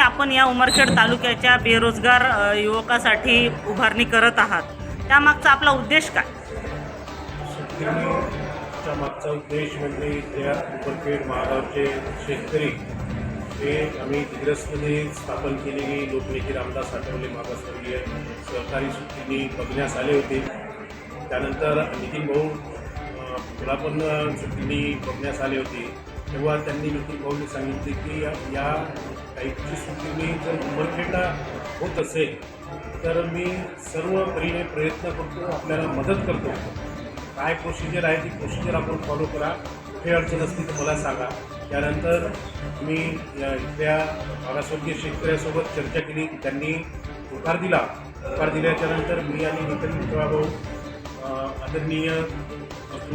आपण या उमरखेड तालुक्याच्या बेरोजगार युवकासाठी उभारणी करत आहात. त्यामागचा आपला उद्देश काय? मागचा उद्देश म्हणजे त्या उमरखेड महागावचे शेतकरी हे आम्ही दिग्रसमध्ये स्थापन केलेली लोकनेते रामदास आठवले मागासवर्गीय सहकारी सुट्टीने बघण्यास आले होते. त्यानंतर नितीन भाऊ अ, तुला पण सुट्टीने बघण्यास आले होते. तेव्हा त्यांनी नितीन भाऊने सांगितले की या- या टाईपची मी जर उमरखेडला होत असेल तर मी सर्व परीने प्रयत्न करतो आपल्याला मदत करतो. काय प्रोसिजर आहे ती प्रोसिजर आपण फॉलो करा. कुठे अडचण असली तर मला सांगा. त्यानंतर मी इथल्या मागासवर्गीय शेतकऱ्यासोबत चर्चा केली त्यांनी होकार दिला. होकार दिल्याच्यानंतर मी आणि नितीन मित्राभाऊ आदरणीय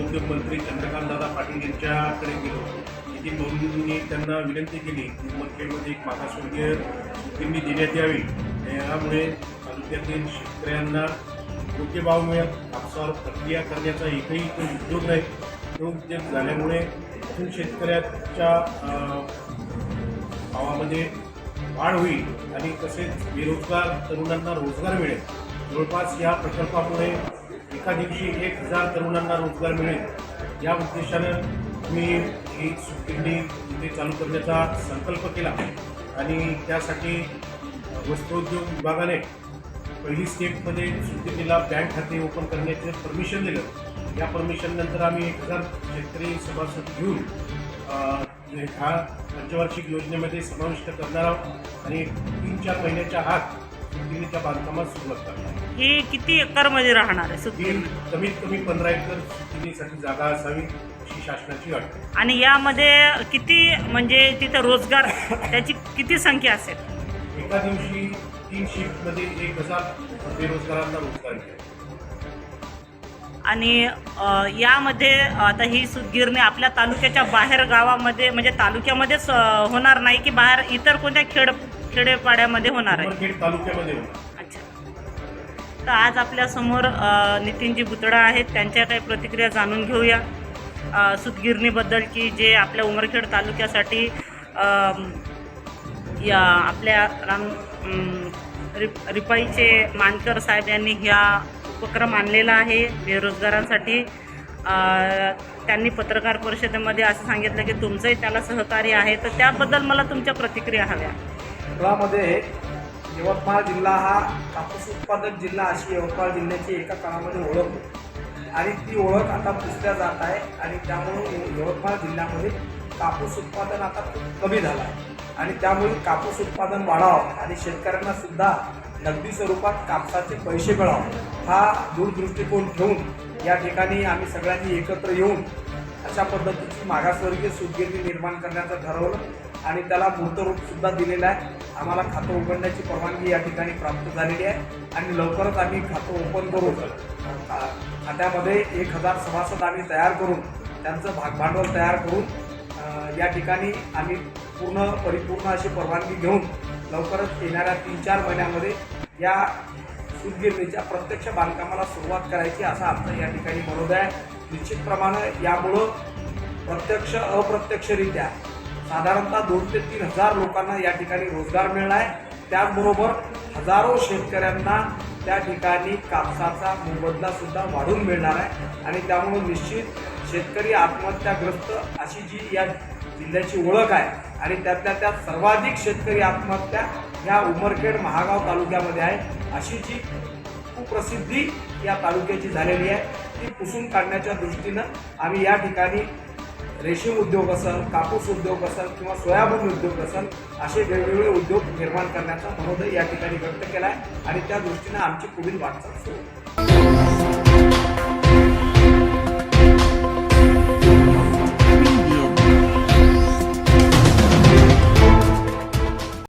उद्योगमंत्री चंद्रकांतदादा पाटील यांच्याकडे गेलो. नितीन दोन्ही त्यांना विनंती केली की मतखेडमध्ये एक मागासवर्गीय सुट्टींनी देण्यात यावी. यामुळे तालुक्यातील शेतकऱ्यांना योग्य भाव मिळेल कापसावर प्रक्रिया करण्याचा एकही तो उद्योग नाही. तो उद्योग झाल्यामुळे इथून शेतकऱ्याच्या भावामध्ये वाढ होईल आणि तसेच बेरोजगार तरुणांना रोजगार मिळेल. जवळपास या प्रकल्पामुळे एका दिवशी एक हजार तरुणांना रोजगार मिळेल. या उद्देशानं मी ही सुट्टी इथे चालू करण्याचा संकल्प केला. आणि त्यासाठी वस्त्रोद्योग विभागाने पहिली स्टेपमध्ये सुट्टीला बँक खाते ओपन करण्याचे परमिशन दिलं. या परमिशननंतर आम्ही एक हजार शेतकरी सभासद घेऊन ह्या हा पंचवार्षिक योजनेमध्ये समाविष्ट करणार आहोत. आणि तीन चार महिन्याच्या आत सुट्टीच्या बांधकामात सुरुवात करणार ही किती एकरमध्ये राहणार आहे सुद्धा ही कमीत कमी पंधरा एकर जागा असावी अशी शासनाची अट आहे. आणि यामध्ये किती म्हणजे तिथं रोजगार त्याची किती संख्या असेल? एका दिवशी तीन शिफ्टमध्ये एक हजार बेरोजगारांना रोजगार मिळेल. आणि अ, यामध्ये आता ही सुदगिरणी आपल्या तालुक्याच्या बाहेर गावामध्ये म्हणजे तालुक्यामध्येच अ, होणार नाही की बाहेर इतर कोणत्या खेड खेडेपाड्यामध्ये होणार आहे. तालुक्यामध्ये अच्छा. तर आज आपल्यासमोर नितीनजी बुतडा आहेत. त्यांच्या काही प्रतिक्रिया जाणून घेऊया. सुतगिरणीबद्दल की जे आपल्या उमरखेड तालुक्यासाठी या आपल्या राम रिप रिपाईचे मानकर साहेब यांनी ह्या उपक्रम आणलेला आहे बेरोजगारांसाठी. त्यांनी पत्रकार परिषदेमध्ये असं सांगितलं की तुमचंही त्याला सहकार्य आहे. तर त्याबद्दल मला तुमच्या प्रतिक्रिया हव्या. मुळामध्ये यवतमाळ जिल्हा हा कापूस उत्पादक जिल्हा अशी यवतमाळ जिल्ह्याची एका काळामध्ये ओळख होती. आणि ती ओळख आता पुसल्या जात आहे आणि त्यामुळे यवतमाळ जिल्ह्यामध्ये कापूस उत्पादन आता खूप कमी झालं आहे. आणि त्यामुळे कापूस उत्पादन वाढावं आणि शेतकऱ्यांना सुद्धा नगदी स्वरूपात कापसाचे पैसे मिळावं हा दूरदृष्टिकोन ठेवून या ठिकाणी आम्ही सगळ्यांनी एकत्र येऊन अशा पद्धतीची मागासवर्गीय सुदगिरणी निर्माण करण्याचं ठरवलं आणि त्याला मूर्तरूपसुद्धा दिलेलं आहे. आम्हाला खातं उघडण्याची परवानगी या ठिकाणी प्राप्त झालेली आहे आणि लवकरच आम्ही खातं ओपन करून खात्यामध्ये एक हजार सभासद आम्ही तयार करून त्यांचं भागभांडवल तयार करून या ठिकाणी आम्ही पूर्ण परिपूर्ण अशी परवानगी घेऊन लवकरच येणाऱ्या तीन चार महिन्यामध्ये या सुदगिरणीच्या प्रत्यक्ष बांधकामाला सुरुवात करायची असा आमचा या ठिकाणी मनोदय आहे. निश्चितप्रमाणे यामुळं प्रत्यक्ष अप्रत्यक्षरित्या साधारणतः दोन ते तीन हजार लोकांना या ठिकाणी रोजगार मिळणार आहे. त्याचबरोबर हजारो शेतकऱ्यांना त्या ठिकाणी कापसाचा मोबदला सुद्धा वाढून मिळणार आहे. आणि त्यामुळे निश्चित शेतकरी आत्महत्याग्रस्त अशी जी या जिल्ह्याची ओळख आहे आणि त्यातल्या त्यात सर्वाधिक शेतकरी आत्महत्या ह्या उमरखेड महागाव तालुक्यामध्ये आहे अशी जी कुप्रसिद्धी या तालुक्याची झालेली आहे. ती पुसून काढण्याच्या दृष्टीनं आम्ही या ठिकाणी रेशीम उद्योग असेल कापूस उद्योग असेल किंवा सोयाबीन उद्योग असेल असे वेगवेगळे उद्योग निर्माण करण्याचा मनोदय या ठिकाणी व्यक्त केला आहे आणि त्या दृष्टीनं आमची पुढील वाटचाल सुरू.